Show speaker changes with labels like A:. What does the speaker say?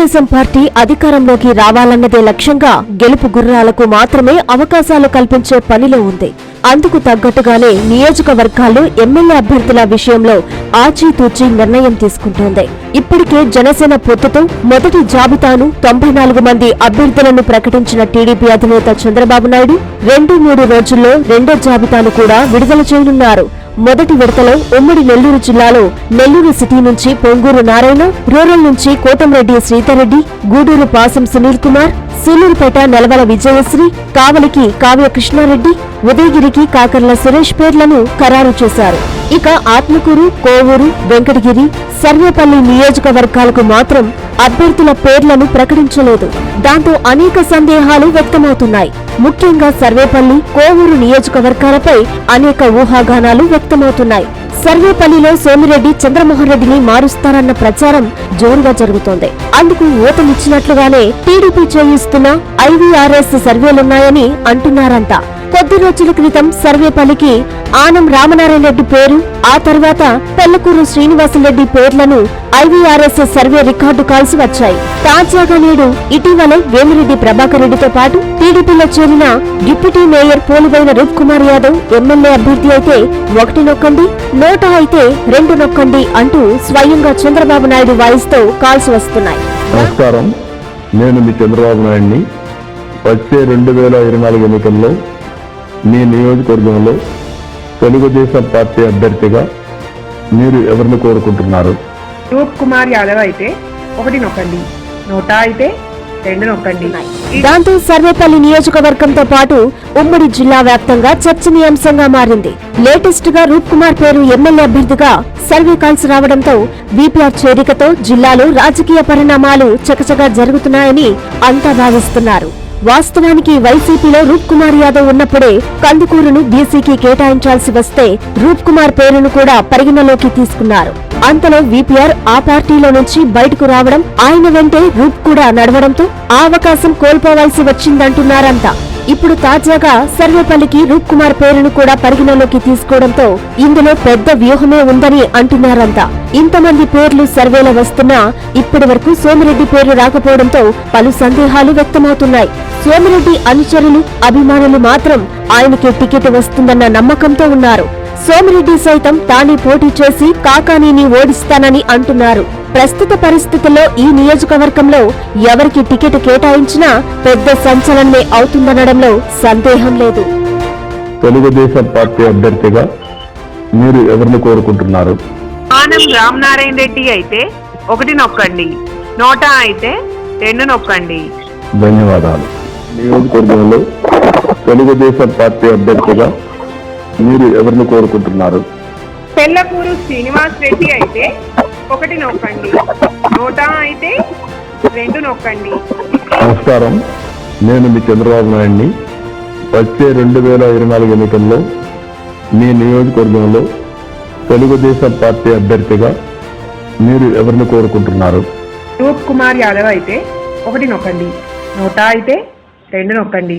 A: Telugu Desam party అధికారంలోకి రావాలన్నదే లక్ష్యంగా గెలుపు గుర్రాలకు మాత్రమే అవకాశాలు కల్పించే పనిలో ఉంది. అందుకు తగ్గట్టుగానే నియోజకవర్గాల్లో ఎమ్మెల్యే అభ్యర్థుల విషయంలో ఆచితూచి నిర్ణయం తీసుకుంటోంది. ఇప్పటికే జనసేన పొత్తుతో మొదటి జాబితాను తొంభై నాలుగు మంది అభ్యర్థులను ప్రకటించిన టీడీపీ అధినేత చంద్రబాబు నాయుడు రెండు మూడు రోజుల్లో రెండో జాబితాను కూడా విడుదల చేయనున్నారు. మొదటి విడతలో ఉమ్మడి నెల్లూరు జిల్లాలో నెల్లూరు సిటీ నుంచి పొంగూరు నారాయణ రూరల్ నుంచి కోటంరెడ్డి శ్రీధర్రెడ్డి గూడూరు పాసం సునీల్ కుమార్ సూలూరుపేట నెలవల విజయశ్రీ కావలికి కావ్య కృష్ణారెడ్డి ఉదయగిరికి కాకర్ల సురేష్ పేర్లను ఖరారు చేశారు. ఇక ఆత్మకూరు కోవూరు వెంకటగిరి సర్వేపల్లి నియోజకవర్గాలకు మాత్రం అభ్యర్థుల పేర్లను ప్రకటించలేదు. దాంతో అనేక సందేహాలు వ్యక్తమవుతున్నాయి. ముఖ్యంగా సర్వేపల్లి కోవూరు నియోజకవర్గాలపై అనేక ఊహాగానాలు వ్యక్తమవుతున్నాయి. సర్వేపల్లిలో సోమిరెడ్డి చంద్రమోహన్ రెడ్డిని మారుస్తారన్న ప్రచారం జోరుగా జరుగుతోంది. అందుకు ఓటమిచ్చినట్లుగానే టీడీపీ చేయిస్తున్న ఐవీఆర్ఎస్ సర్వేలున్నాయని అంటున్నారంతా. కొద్ది రోజుల క్రితం సర్వేపల్లికి ఆనం రామనారాయణ రెడ్డి పేరు ఆ తర్వాత పెళ్ళకూరు శ్రీనివాసరెడ్డి పేర్లను ఐవీఆర్ఎస్ సర్వే రికార్డు కాల్సి వచ్చాయి. తాజాగా నేడు ఇటీవలే వేమిరెడ్డి ప్రభాకర్ రెడ్డితో పాటు టీడీపీలో చేరిన డిప్యూటీ మేయర్ పోలివైన రూప్ కుమార్ యాదవ్ ఎమ్మెల్యే అభ్యర్థి అయితే ఒకటి నొక్కండి నోటా అయితే రెండు నొక్కండి అంటూ స్వయంగా చంద్రబాబు నాయుడు వాయిస్తో కాల్స్ వస్తున్నాయి.
B: నమస్కారం. నేను మీ చంద్రబాబు నాయుడిని వచ్చే రెండు వేల ఇరవై నాలుగు ఎన్నికల్లో మీ నియోజకవర్గంలో తెలుగుదేశం పార్టీ అభ్యర్థిగా మీరు ఎవరిని కోరుకుంటున్నారు?
C: రూప్ కుమార్ యాదవ్ అయితే ఒకటి నొక్కండి. నోటా అయితే రెండు నొక్కండి.
A: దాంతో సర్వేపల్లి నియోజకవర్గంతో పాటు ఉమ్మడి జిల్లా వ్యాప్తంగా చర్చనీయాంశంగా మారింది. లేటెస్ట్గా రూప్ కుమార్ పేరు ఎమ్మెల్యే అభ్యర్థిగా సర్వే కాల్స్ రావడంతో బీపీఆర్ చేరికతో జిల్లాలో రాజకీయ పరిణామాలు చకచగా జరుగుతున్నాయని అంతా భావిస్తున్నారు. వాస్తవానికి వైసీపీలో రూప్ కుమార్ యాదవ్ ఉన్నప్పుడే కందుకూరును బీసీకి కేటాయించాల్సి వస్తే రూప్ కుమార్ పేరును కూడా పరిగణలోకి తీసుకున్నారు. అంతలో విపిఆర్ ఆ పార్టీలో నుంచి బయటకు రావడం ఆయన వెంటే రూప్ కూడా నడవడంతో ఆ అవకాశం కోల్పోవాల్సి వచ్చిందంటున్నారంతా ఇప్పుడు తాజాగా సర్వేపల్లికి రూప్ కుమార్ పేరును కూడా పరిగణలోకి తీసుకోవడంతో ఇందులో పెద్ద వ్యూహమే ఉందని అంటున్నారంతా ఇంతమంది పేర్లు సర్వేలో వస్తున్నా ఇప్పటి వరకు సోమిరెడ్డి పేరు రాకపోవడంతో పలు సందేహాలు వ్యక్తమవుతున్నాయి. సోమిరెడ్డి అనుచరులు అభిమానులు మాత్రం ఆయనకి టికెట్ వస్తుందన్న నమ్మకంతో ఉన్నారు. సోమిరెడ్డి సైతం తానే పోటీ చేసి కాకానీని ఓడిస్తానని అంటున్నారు. ప్రస్తుత పరిస్థితుల్లో ఈ నియోజకవర్గంలో ఎవరికి టికెట్ కేటాయించినా పెద్ద సంచలనమే అవుతుందనడంలో సందేహం లేదు.
B: తెలుగుదేశం పార్టీ అభ్యర్థిగా మీరు ఎవరిని కోరుకుంటున్నారు?
C: ఆనం రామనారాయణ రెడ్డి అయితే ఒకటి నొక్కండి. నోటా అయితే రెండు నొక్కండి.
B: ధన్యవాదాలు. నియోజకవర్గంలో తెలుగుదేశం పార్టీ అభ్యర్థిగా మీరు ఎవరిని కోరుకుంటున్నారు?
C: పెళ్ళకూరు శ్రీనివాస్ రెడ్డి అయితే ఒకటి నొక్కండి. నోటా అయితే రెండు నొక్కండి.
B: నమస్కారం. నేను మీ చంద్రబాబు నాయుడిని. వచ్చే రెండు వేల ఇరవై నాలుగు ఎన్నికల్లో మీ నియోజకవర్గంలో తెలుగుదేశం పార్టీ అభ్యర్థిగా మీరు ఎవరిని కోరుకుంటున్నారు?
C: రూప్ కుమార్ యాదవ్ అయితే ఒకటి నొక్కండి. నోటా అయితే రెండు నొక్కండి.